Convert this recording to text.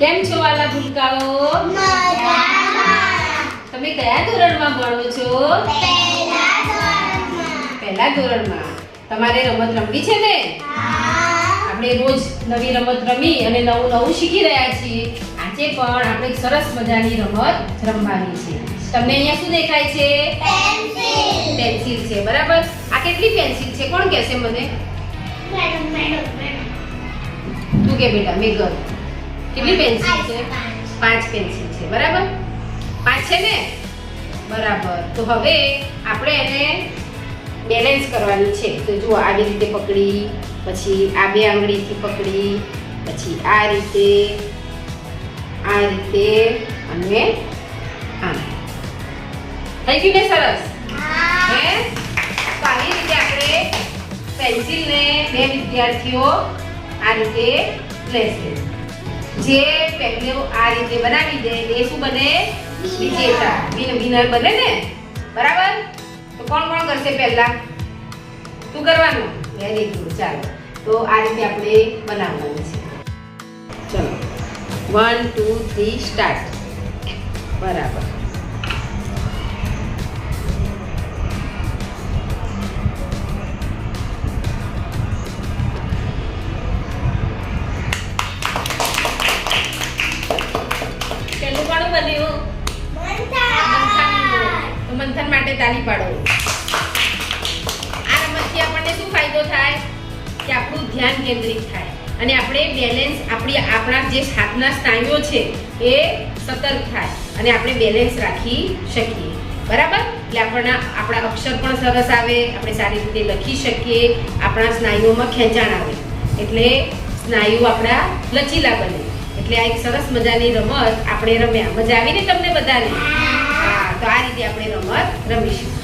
કેમ છો વાલા ભૂલકાઓ? તમે કયા ધોરણમાં ભણો છો? પહેલા ધોરણમાં. તમારે રમત રમવી છે ને? આપણે રોજ નવી રમત રમી અને નવું નવું શીખી રહ્યા છીએ. આજે પણ આપણે સરસ મજાની રમત રમવાની છે. તમને અહીંયા શું દેખાય છે? પેન્સિલ. છે બરાબર? આ કેટલી પેન્સિલ છે? કોણ કહેશે મને? તું કે બેટા મેઘ કેટલી પેન્સિલ છે? પાંચ પેન્સિલ છે બરાબર? પાંચ છે ને? બરાબર. તો હવે આપણે એને બેલેન્સ કરવાની છે. તો જુઓ આવી રીતે પકડી પછી આ બે આંગળીથી પકડી પછી આ રીતે આ રીતે અને આમ થઈ ગયું ને સરસ. હે. તો આવી રીતે આપણે પેન્સિલને બે વિદ્યાર્થીઓ આ રીતે લેશે જે પહેલે આ રીતે બનાવી દે એ શું બને? વિજેતા વિન વિનર બને ને? બરાબર? તો કોણ કોણ કરશે પહેલા? તું કરવાનું? વેરી ગુડ ચાલો. તો આ રીતે આપણે બનાવવાનું છે. ચલો. વન ટુ થ્રી સ્ટાર્ટ બરાબર. બન્યું? મંથન માટે તાલી પાડો. આ રમતથી આપણને શું ફાયદો થાય? કે આપણું ધ્યાન કેન્દ્રિત થાય. અને આપણે બેલેન્સ આપણી આપણા જે હાથના સ્નાયુઓ છે, એ સતર્ક થાય. અને આપણે બેલેન્સ રાખી શકીએ. બરાબર? એટલે આપણા આપણા અક્ષર પણ સરસ આવે, આપણે સારી રીતે લખી શકીએ, આપણા સ્નાયુઓમાં ખેંચાણ આવે. એટલે સ્નાયુ આપણા લચીલા બને. એટલે આ એક સરસ મજાની રમત આપણે રમ્યા. મજા આવી ને તમને બધાને? હા, તો આ રીતે આપણે રમત રમીશું.